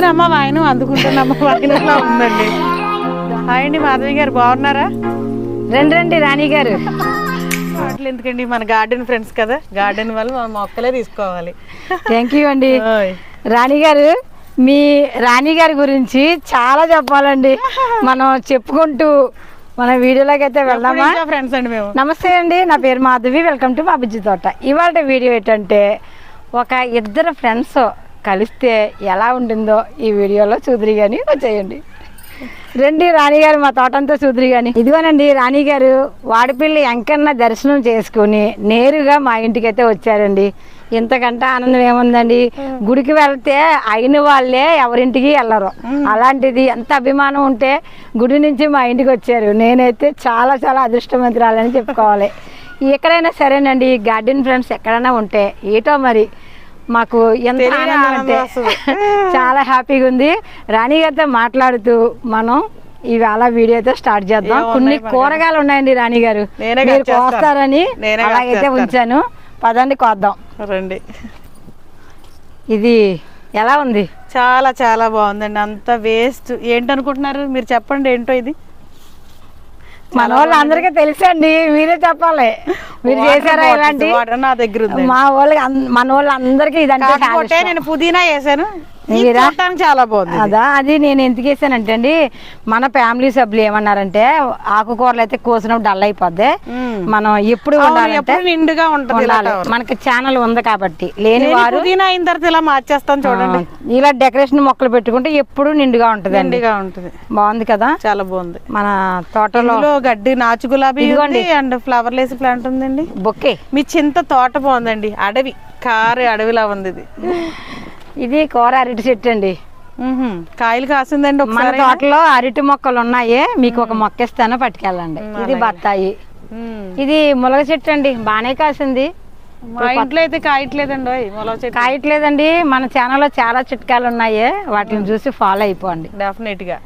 తీసుకురమ్మ వాయనం అందుకుంటున్నమ్మ వాయనంలో ఉందండి? హాయ్ అండి మాధవి గారు బాగున్నారా? రండి రండి రాణి గారు. వాటిలో ఎందుకండి మన గార్డెన్ ఫ్రెండ్స్ కదా గార్డెన్ వల్ల మనం మొక్కలే తీసుకోవాలి. థ్యాంక్ యూ అండి. రాణి గారు మీ రాణి గారి గురించి చాలా చెప్పాలండి. మనం చెప్పుకుంటూ మన వీడియోలోకి అయితే వెళ్దామా? ఫ్రెండ్స్ అండి మేము. నమస్తే అండి నా పేరు మాధవి వెల్కమ్ టు మా బుజ్జి తోట. ఇవాళ వీడియో ఏంటంటే ఒక ఇద్దరు ఫ్రెండ్స్ కలిస్తే ఎలా ఉంటుందో ఈ వీడియోలో చూదురి కానీ వచ్చేయండి రండి రాణిగారు మా తోటంతా చూదురి కానీ ఇదిగోనండి రాణిగారు వాడిపిల్లి ఎంకన్న దర్శనం చేసుకుని నేరుగా మా ఇంటికైతే వచ్చారండి. ఇంతకంటే ఆనందం ఏముందండి? గుడికి వెళ్తే అయిన వాళ్ళే ఎవరింటికి వెళ్ళరు. అలాంటిది ఎంత అభిమానం ఉంటే గుడి నుంచి మా ఇంటికి వచ్చారు. నేనైతే చాలా చాలా అదృష్టవంతురాలని చెప్పుకోవాలి. ఎక్కడైనా సరేనండి గార్డెన్ ఫ్రెండ్స్ ఎక్కడైనా ఉంటే ఏటో మరి మాకు ఎంత ఆనందం అంటే. చాలా హ్యాపీగా ఉంది. రాణి గారితో మాట్లాడుతూ మనం ఇవాళ వీడియో అయితే స్టార్ట్ చేద్దాం. కొన్ని కూరగాయలు ఉన్నాయండి రాణి గారు. మీరు. కోస్తారని అలాగైతే. ఉంచాను. పదండి కోద్దాం. రండి. ఇది ఎలా ఉంది? చాలా చాలా బాగుందండి. అంత వేస్ట్ ఏంటనుకుంటున్నారు? మీరు చెప్పండి ఏంటో ఇది? మన వాళ్ళు అందరికీ తెలుసండి మీరే చెప్పాలి మీరు చేశారా ఇలాంటి నా దగ్గర మా వాళ్ళకి మన వాళ్ళు అందరికీ ఇదంటే. నేను పుదీనా మీరా? చూడటానికి చాలా బాగుంది. అదా అది నేను ఎందుకు వేసానంటే అండి మన ఫ్యామిలీ సభ్యులు ఏమన్నారంటే ఆకుకూరలు అయితే కోసినప్పుడు డల్ అయిపోద్ది. మనం ఎప్పుడు ఉండాలంటే నిండుగా ఉంటది. మనకి ఛానల్ ఉంది కాబట్టి లేని వారు అయిన తర్వాత ఇలా మార్చేస్తాను చూడండి. ఇలా డెకరేషన్ మొక్కలు పెట్టుకుంటే ఎప్పుడు నిండుగా ఉంటదండి. నిండుగా ఉంటుంది. బాగుంది కదా? చాలా బాగుంది. మన తోటలో గడ్డి నాచు గులాబీ అండ్ ఫ్లవర్ లేసి ప్లాంట్ ఉందండి. బొక్కే మీ చింత తోట బాగుందండి. అడవి కారు అడవిలా ఉంది ఇది. ఇది కూర అరటి చెట్టు అండి. కాయలు కాసిందండి మన తోటలో అరటి మొక్కలు ఉన్నాయి. మీకు ఒక మొక్క ఇస్తాను పట్టుకెళ్ళండి. ఇది బత్తాయి. ఇది ములగ చెట్టు అండి. బాగానే కాసింది. మా ఇంట్లో అయితే కాయట్లేదండి చెట్టు. కాయట్లేదండి. మన ఛానల్లో చాలా చిట్కాలు ఉన్నాయి. వాటిని చూసి ఫాలో అయిపోండి. డెఫినెట్గా.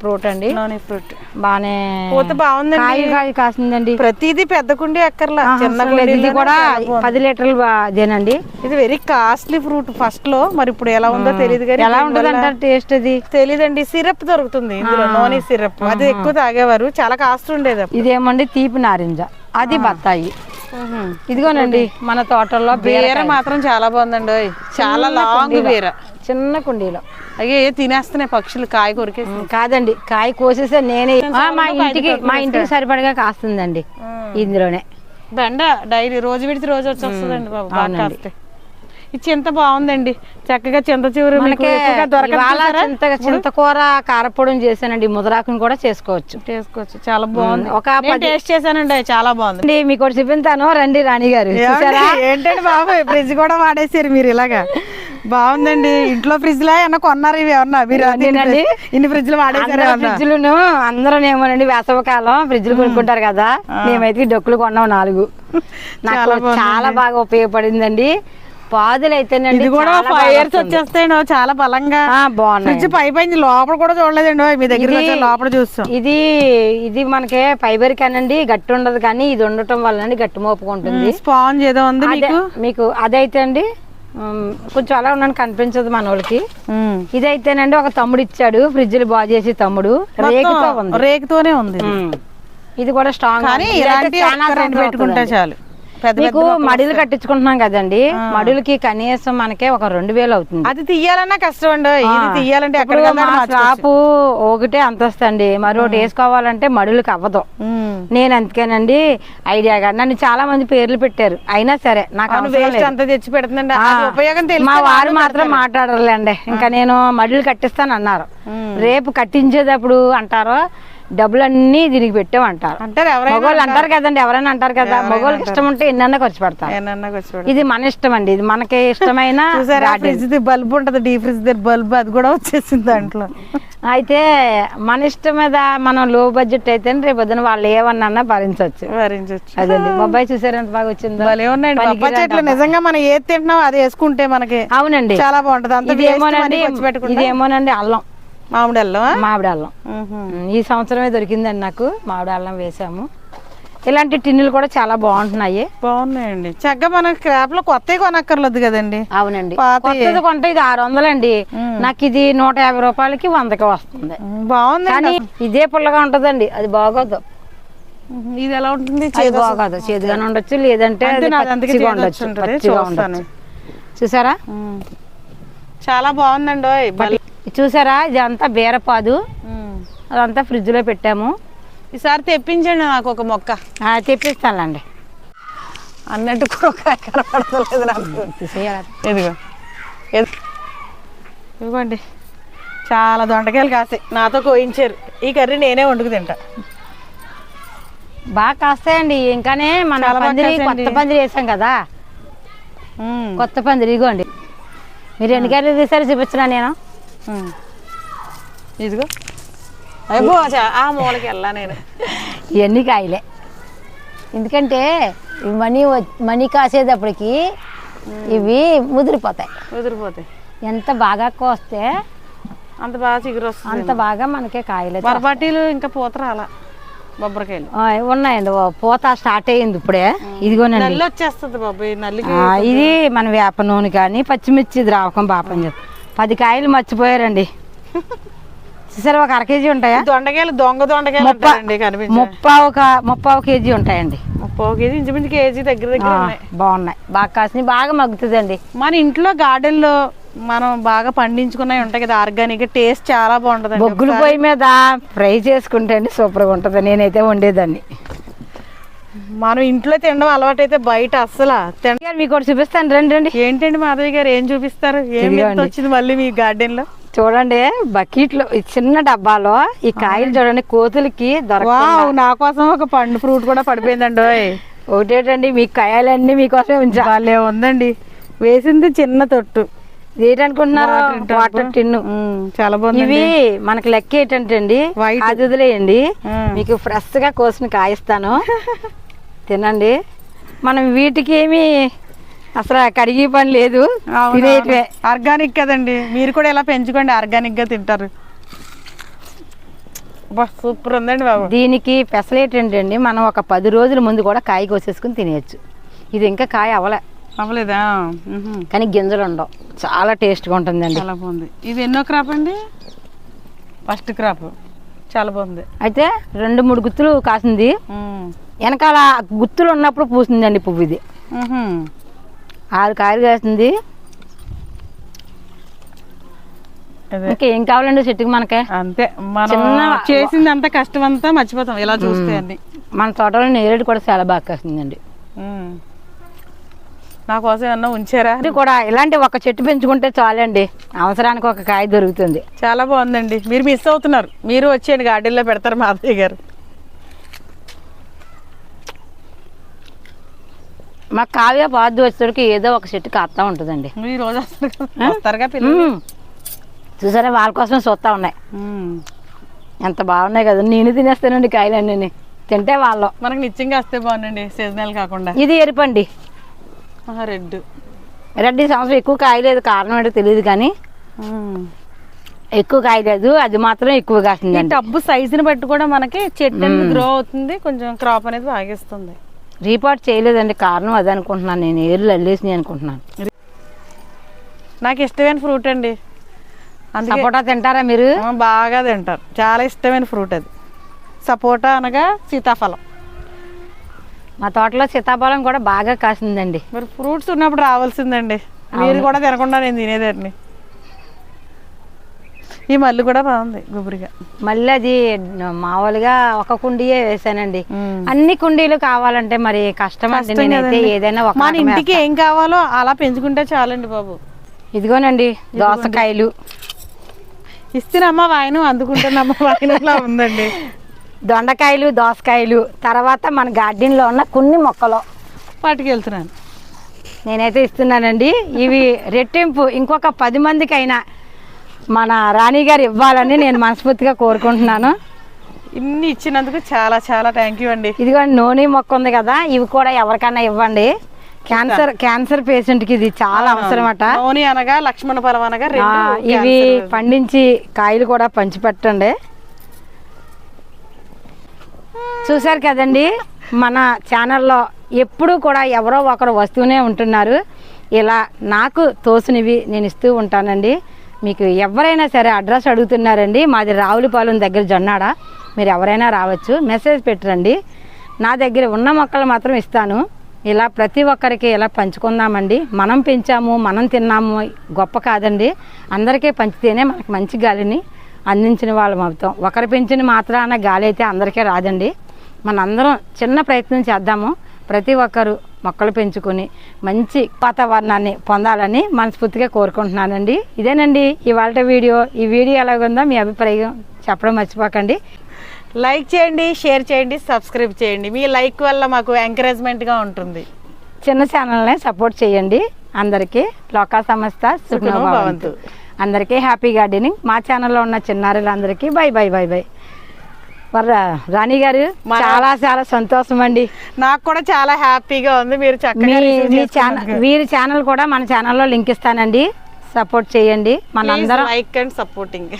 ఫ్రూట్ అండి. ఫ్రూట్. బాగానే పూత బాగుందండి. కాయ కాయ కాసిందండి ప్రతిదీ పెద్ద కుండి అక్కర్లా ఆహా, చిన్న. ఇది కూడా బాగుంది. పది లీటర్లు అదేనండి ఇది వెరీ కాస్ట్లీ ఫ్రూట్ ఫస్ట్లో మరి ఇప్పుడు ఎలా ఉందో తెలియదు కానీ ఎలా ఉంటుంది అంటారు టేస్ట్ అది తెలియదండి సిరప్ దొరుకుతుంది ఇందులో నోని సిరప్. అది ఎక్కువ తాగేవారు. చాలా కాస్ట్ ఉండేది. ఇదేమండి తీపి నారింజ. అది బత్తాయి. ఇదిగోనండి మన తోటల్లో బీర మాత్రం చాలా బాగుందండి ఓయ్. చాలా లాంగ్ బీర. చిన్న కుండీలో. అయ్యే ఏ తినేస్తున్నాయి పక్షులు కాయ కొరికేసి. ఉమ్, కాదండి కాయ కోసేసే నేనే. మా ఇంటికి మా ఇంటికి సరిపడగా కాస్తుందండి. ఇందులోనే. బెండ డైలీ రోజు విడిచి రోజు వచ్చి వస్తుందండి బాబు బాగా కాస్తే ఇది చింత బాగుందండి. చక్కగా చింత చివరి? చింత చింతకూర కారపొడి చేశానండి. ముదరాకుని కూడా చేసుకోవచ్చు. చేసుకోవచ్చు. చాలా బాగుంది. ఒక టేస్ట్ చేశానండి. చాలా బాగుంది. మీకు ఒకటి చూపించాను రండి రాణి గారు? ఏంటండి బాబు? ఫ్రిడ్జ్ కూడా వాడేసారు మీరు ఇలాగా. బాగుందండి. ఇంట్లో ఫ్రిడ్జ్ లా ఏమన్నా కొన్నారు ఇవి ఏమన్నా? మీరు. ఇన్ని ఫ్రిడ్జ్లు వాడేసారు అందరూ ఫ్రిడ్జ్లను అందరూ ఏమోనండి వేసవకాలం ఫ్రిడ్జ్లు కొనుక్కుంటారు కదా. మేమైతే ఈ డొక్కులు కొన్నాం నాలుగు. నాకు చాలా బాగా ఉపయోగపడిందండి. పాదులు అయితేనండి ఇది కూడా ఫైవ్ ఇయర్స్. వచ్చేస్తాయండి చాలా బలంగా. బాగున్నాయి ఫ్రిడ్జ్ పై పైన లోపల కూడా చూడలేదండి మీ దగ్గర లోపల చూస్తాం. ఇది ఇది మనకి ఫైబర్ కానండి గట్టి ఉండదు కానీ ఇది ఉండటం వల్ల గట్టి మోపుకుంటుంది స్పాంజ్ ఏదో ఉంది మీకు? మీకు అదైతే అండి కొంచెం అలా ఉన్నాను కనిపించదు మన వాళ్ళకి. ఇదైతేనండి ఒక తమ్ముడు ఇచ్చాడు ఫ్రిడ్జ్లు బాగు చేసి తమ్ముడు. రేకుతో ఉంది. రేకుతోనే ఉంది ఇది. కూడా స్ట్రాంగ్ పెట్టుకుంటే చాలు. మీకు మడులు కట్టించుకుంటున్నాం కదండి. మడులకి కనీసం మనకే ఒక రెండు వేలు అవుతుంది. అది తీయాలన్నా కష్టం అండి. ఇది తీయాలంటే స్లాపు ఒకటే అంతస్తు అండి మరొకటి వేసుకోవాలంటే మడులకి అవ్వదు నేను అందుకేనండి ఐడియాగా నన్ను చాలా మంది పేర్లు పెట్టారు. అయినా సరే నాకు. అంతా తెచ్చి పెడుతుందండి. మా వారు మాత్రం మాట్లాడరులేండి. ఇంకా నేను మడులు కట్టిస్తాను అన్నారు రేపు కట్టించేటప్పుడు అంటారు డబ్బులన్నీ దీనికి పెట్టామంటారు. అంటారు మగవాళ్ళు అంటారు. కదండి ఎవరైనా అంటారు కదా మగవాళ్ళకి ఇష్టం ఉంటే ఎన్నన్నా ఖర్చు పెడతారు. పెడతారు. ఇది మన ఇష్టం అండి ఇది మనకి ఇష్టమైన. ఫ్రిడ్జ్ బల్బ్ ఉంటది డీ ఫ్రిడ్జ్ బల్బ్ అది కూడా వచ్చేసింది దాంట్లో. అయితే మన ఇష్టం మీద మనం లో బడ్జెట్ అయితే రేపు పొద్దున వాళ్ళు ఏమన్నా భరించవచ్చు. భరించవచ్చు. అదండి బొబ్బాయి చూసారు ఎంత బాగా వచ్చిందో? భలే ఉన్నాయండి బొబ్బా చెట్లు నిజంగా మనం ఏది తింటున్నాం అది వేసుకుంటే మనకి అవునండి. చాలా బాగుంటది. అంత ఇది ఏమోనండి ఇది ఏమోనండి అల్లం. మామిడి అల్లం మామిడి అల్లం. ఈ సంవత్సరమే దొరికిందండి నాకు మామిడి అల్లం వేసాము. ఇలాంటి టిన్నులు కూడా చాలా బాగుంటున్నాయి. బాగున్నాయండి. చక్కగా మన క్రాప్లో కొత్త కొనక్కర్లేదు కదండి. అవునండి. కొత్తది కొంటే ఇది ఆరు వందలండి. నాకు ఇది నూట యాభై రూపాయలకి వందకి వస్తుంది. ఉమ్, బాగుందండి కానీ ఇదే పుల్లగా ఉంటదండి. అది బాగోదు. ఇది ఎలా ఉంటుంది? బాగోదు. చేదుగానే ఉండొచ్చు లేదంటే ఉండొచ్చు చూసారా. చాలా బాగుందండి. చూసారా? ఇది అంతా బీరపాదు. అదంతా ఫ్రిడ్జ్లో పెట్టాము. ఈసారి తెప్పించండి నాకు ఒక మొక్క. తెప్పిస్తానులేండి. అన్నట్టు నాకు. ఇదిగోండి. చాలా దొండకాయలు కాసాయి నాతో కోయించారు. ఈ కర్రీ నేనే వండుకు తింటా. బాగా కాస్తాయండి. ఇంకానే మన పందిరి. కొత్త పందిరి వేసాం కదా. కొత్త పందిరి ఇగోండి మీరు ఎన్ని కాయలు తీసారో చూపించినా నేను. ఇదిగో. ఆ మూలకి వెళ్ళా నేను. ఇవన్నీ కాయలే. ఎందుకంటే మనీ మనీ కాసేటప్పటికి ఇవి ముదిరిపోతాయి. కుదిరిపోతాయి ఎంత బాగా కోస్తే అంత బాగా చిగురు వస్తుంది అంత బాగా మనకే కాయలు బరబాటీలు ఇంకా పూత రాలా బొబ్బరికాయలు. ఉన్నాయండి. పూత స్టార్ట్ అయ్యింది ఇప్పుడే. ఇదిగోనండి. నల్లి వచ్చేస్తుంది బాబు ఇది మన వేప నూనె కానీ పచ్చిమిర్చి ద్రావకం బాగా పనిచేస్తుంది పది కాయలు మర్చిపోయారండి. చూసారా ఒక అర కేజీ ఉంటాయా? దొండకాయలు దొంగ దొండకాయలు ముప్ప- ముప్పావు ఒక ముప్పావు కేజీ ఉంటాయండి. ముప్పై కేజీ ఇంచుమించు కేజీ దగ్గర దగ్గర బాగున్నాయి. బాగా కాసినవి బాగా మగ్గుతుందండి. మన ఇంట్లో గార్డెన్లో మనం బాగా పండించుకున్నవి ఉంటాయి కదా ఆర్గానిక్ టేస్ట్ చాలా బాగుంటది బొగ్గులు పొయ్యి మీద ఫ్రై చేసుకుంటే అండి సూపర్గా ఉంటుంది. నేనైతే వండేదాన్ని. మనం ఇంట్లో తినడం అలవాటు అయితే బయట అస్సలు తిన గారు మీకు ఒకటి చూపిస్తాను రండి రండి. ఏంటండి మాధవి గారు? ఏం చూపిస్తారు? ఏం. వింత వచ్చింది మళ్ళీ మీ గార్డెన్లో చూడండి బకెట్లో ఈ చిన్న డబ్బాలో ఈ కాయలు చూడండి కోతులకి దొరక వావ్ నా కోసం ఒక పండు ఫ్రూట్ కూడా పడిపోయిందండి ఒకటేటండి మీ కాయలన్నీ మీకోసమే ఉంచా. భలే ఉందండి. వేసింది చిన్న తొట్టు. ఏంటనుకుంటున్నారు. Water tin. ఉమ్, చాలా బాగుంది ఇవి మనకి లెక్క ఏంటంటే అండి. అది వదిలేయండి. మీకు ఫ్రెష్గా కోసిన కాయిస్తాను. తినండి. మనం వీటికి ఏమి అసలు కడిగి పని లేదు. తినేటివే. ఆర్గానిక్ కదండి. మీరు కూడా ఇలా పెంచుకోండి ఆర్గానిక్గా తింటారు సూపర్ ఉందండి బాబు. దీనికి పెసలేట్ ఏంటండి మనం ఒక పది రోజుల ముందు కూడా కాయ కోసేసుకుని తినేయచ్చు. ఇది ఇంకా కాయ అవలే. అవ్వలేదా. కానీ గింజలు ఉండవు. చాలా టేస్ట్గా ఉంటుందండి. చాలా బాగుంది. ఇది ఎన్నో క్రాప్ అండి ఫస్ట్ క్రాప్. చాలా బాగుంది. అయితే రెండు మూడు గుత్తులు కాసింది. వెనకాల గుత్తులు ఉన్నప్పుడు పూసిందండి పువ్వు ఇది. ఆరు కాయలు కాసింది. ఇంకా ఏం కావాలండి చెట్టుకి మనకే? అంతే. మనం చేసింది అంత కష్టం అంతా మర్చిపోతాం. ఇలా చూస్తే అన్ని. మన తోటలో నేరేడు కూడా చాలా బాగా కాసిందండి. నా కోసం ఏమన్నా ఉంచారా? ఇది కూడా ఇలాంటి ఒక చెట్టు పెంచుకుంటే చాలండి. అవసరానికి ఒక కాయ దొరుకుతుంది. చాలా బాగుందండి. మీరు మిస్ అవుతున్నారు. మీరు వచ్చేయండి గార్డెన్లో పెడతారు మాధవి గారు. మా కావ్య పాదు వచ్చేసరికి ఏదో ఒక చెట్టు కాస్తా ఉంటుందండి. ఈ రోజు వస్తారుగా. చూసారా వాళ్ళ కోసం చూస్తా ఉన్నాయి. ఎంత బాగున్నాయి కదా. నేను తినేస్తానండి కాయలన్నీ. తింటే వాళ్ళు. మనకు నిత్యంగా వస్తే బాగుందండి సీజనల్ కాకుండా. ఇది ఎరుపండి. రెడ్. రెడ్డి సంవత్సరం ఎక్కువ కాయలేదు కారణం ఏంటో తెలియదు కానీ ఎక్కువ కాయలేదు అది మాత్రం ఎక్కువ ఈ కాసిందండి టబ్బు సైజుని బట్టి కూడా మనకి చెట్టు గ్రో అవుతుంది కొంచెం క్రాప్ అనేది బాగిస్తుంది. రీపాట్ చేయలేదండి కారణం అది అనుకుంటున్నాను నేను ఏర్లు అల్లేసినాయి అనుకుంటున్నాను. నాకు ఇష్టమైన ఫ్రూట్ అండి. సపోటా తింటారా మీరు? బాగా తింటారు. చాలా ఇష్టమైన ఫ్రూట్ అది. సపోటా అనగా సీతాఫలం. మా తోటలో సీతాఫలం కూడా బాగా కాసిందండి. మరి ఫ్రూట్స్ ఉన్నప్పుడు రావాల్సిందండి. మీరు కూడా తినకుండా నేను తినేదాన్ని. ఈ మల్లి కూడా బాగుంది గుబురిగా. మళ్ళీ అది మామూలుగా ఒక కుండీయే వేసానండి. అన్ని కుండీలు కావాలంటే మరి కష్టం నేనైతే. ఏదైనా ఒక మన ఇంటికి ఏం కావాలో అలా పెంచుకుంటే చాలండి బాబు. ఇదిగోనండి దోసకాయలు. ఇస్తేనమ్మ వాయనం అందుకుంటున్నమ్మ వాయనంలా ఉందండి. దొండకాయలు దోసకాయలు తర్వాత మన గార్డెన్లో ఉన్న కొన్ని మొక్కలు. పట్టుకెళ్తున్నాను నేనైతే ఇస్తున్నానండి. ఇవి రెట్టింపు ఇంకొక పది మందికైనా మన రాణి గారు ఇవ్వాలని నేను మనస్ఫూర్తిగా కోరుకుంటున్నాను. ఇన్ని ఇచ్చినందుకు చాలా చాలా థ్యాంక్ యూ అండి. ఇదిగోండి నూనె మొక్క ఉంది కదా ఇవి కూడా ఎవరికైనా ఇవ్వండి. క్యాన్సర్ క్యాన్సర్ పేషెంట్కి ఇది చాలా అవసరం అట నోని అనగా లక్ష్మణ ఫలం అనగా ఇవి. పండించి కాయలు కూడా పంచిపెట్టండి. చూశారు కదండి? మన ఛానల్లో ఎప్పుడూ కూడా ఎవరో ఒకరు వస్తూనే ఉంటున్నారు. ఇలా నాకు తోసినవి నేను ఇస్తూ ఉంటానండి. మీకు ఎవరైనా సరే అడ్రస్ అడుగుతున్నారండి. మాది రావులపాలెం దగ్గర జొన్నాడ. మీరు ఎవరైనా రావచ్చు మెసేజ్ పెట్టరండి నా దగ్గర ఉన్న మొక్కలు మాత్రం ఇస్తాను. ఇలా ప్రతి ఒక్కరికి ఇలా పంచుకుందామండి. మనం పెంచాము మనం తిన్నాము గొప్ప కాదండి. అందరికీ పంచితేనే మనకు మంచి గాలిని. అందించిన వాళ్ళం అవుతాం ఒకరు పెంచిన మాత్రాన గాలి అయితే అందరికీ రాదండి. మనందరం చిన్న ప్రయత్నం చేద్దాము. ప్రతి ఒక్కరు మొక్కలు పెంచుకొని మంచి వాతావరణాన్ని పొందాలని మనస్ఫూర్తిగా కోరుకుంటున్నానండి. ఇదేనండి ఇవాళ వీడియో. ఈ వీడియో ఎలాగుందో మీ అభిప్రాయం చెప్పడం మర్చిపోకండి. లైక్ చేయండి షేర్ చేయండి సబ్స్క్రైబ్ చేయండి. మీ లైక్ వల్ల మాకు ఎంకరేజ్మెంట్గా ఉంటుంది. చిన్న ఛానల్ని సపోర్ట్ చేయండి అందరికీ. లోకా సంస్థ భవంతు. అందరికీ హ్యాపీ గార్డెనింగ్. మా ఛానల్లో ఉన్న చిన్నారులందరికీ bye bye bye bye. Vara Rani గారు చాలా చాలా సంతోషం అండి నాకు కూడా చాలా హ్యాపీగా ఉంది. మీరు మీ ఛానల్. వీరి ఛానల్ కూడా మన ఛానల్లో లింక్ ఇస్తానండి. సపోర్ట్ చేయండి. మనందరం లైక్ అండ్ సపోర్టింగ్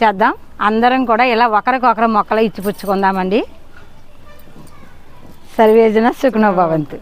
చేద్దాం. అందరం కూడా ఇలా ఒకరికొకరు మొక్కలు ఇచ్చిపుచ్చుకుందామండి. సర్వేజన సుఖనో భవంతు.